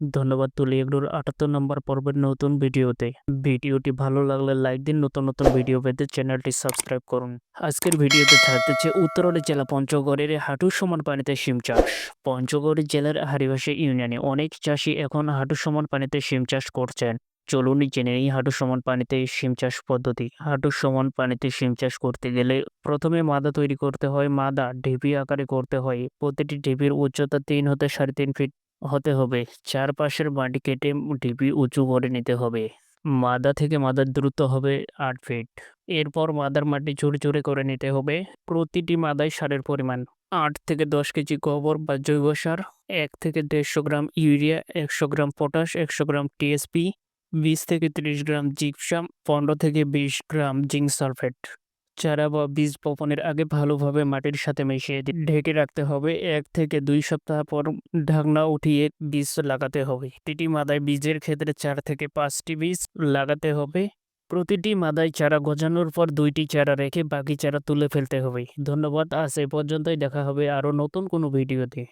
ধন্যবাদ তুলি এগুলোর আটাত্তর নম্বর পর্বের নতুন ভিডিওতে। ভিডিওটি ভালো লাগলে লাইক দিন, নতুন নতুন ভিডিও পেতে চ্যানেলটি সাবস্ক্রাইব করুন। আজকের ভিডিওতে থাকতেছে উত্তরলি জেলা পঞ্চগড়ের হাঁটু সমান পানিতে শিম চাষ। পঞ্চগড় জেলার হারিবাসী ইউনিয়নে অনেক চাষি এখন হাঁটু সমান পানিতে শিম চাষ করছেন। চলুন জেনে নিই হাঁটু সমান পানিতে শিম চাষ পদ্ধতি। হাঁটু সমান পানিতে শিম চাষ করতে গেলে প্রথমে মাদা তৈরি করতে হয়, মাদা ঢিপি আকারে করতে হয়। প্রতিটি ঢিপির উচ্চতা তিন হতে সাড়ে তিন ফিট হতে হবে। চারপাশের মাটি কেটে ঢিপি উঁচু করে নিতে হবে। মাদা থেকে মাদার দূরত্ব হবে আট ফিট। এরপর মাদার মাটি চুরি চুরি করে নিতে হবে। প্রতিটি মাদায় সারের পরিমাণ আট থেকে দশ কেজি গোবর বা জৈব সার, এক থেকে দেড়শো গ্রাম ইউরিয়া, একশো গ্রাম পটাশ, একশো গ্রাম টিএসপি, বিশ থেকে ত্রিশ গ্রাম জিপসাম, পনেরো থেকে বিশ গ্রাম জিঙ্ক সালফেট। চারা বা বীজ বপনের আগে ভালোভাবে মাটির সাথে মিশিয়ে ঢেকে রাখতে হবে। এক থেকে দুই সপ্তাহ পর ঢাকনা উঠিয়ে বীজ লাগাতে হবে। প্রতিটি মাদায় বীজের ক্ষেত্রে চার থেকে পাঁচটি বীজ লাগাতে হবে। প্রতিটি মাদায় চারা গজানোর পর দুইটি চারা রেখে বাকি চারা তুলে ফেলতে হবে। ধন্যবাদ। আজ এ পর্যন্তই। দেখা হবে আরও নতুন কোনো ভিডিওতে।